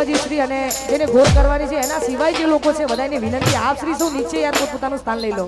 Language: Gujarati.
ભુવાજી શ્રી અને જેને ઘોર કરવાની છે, એના સિવાય જે લોકો છે બધાને વિનંતી, આપ શ્રી શું નીચે યાર પોતાનું સ્થાન લઈ લો.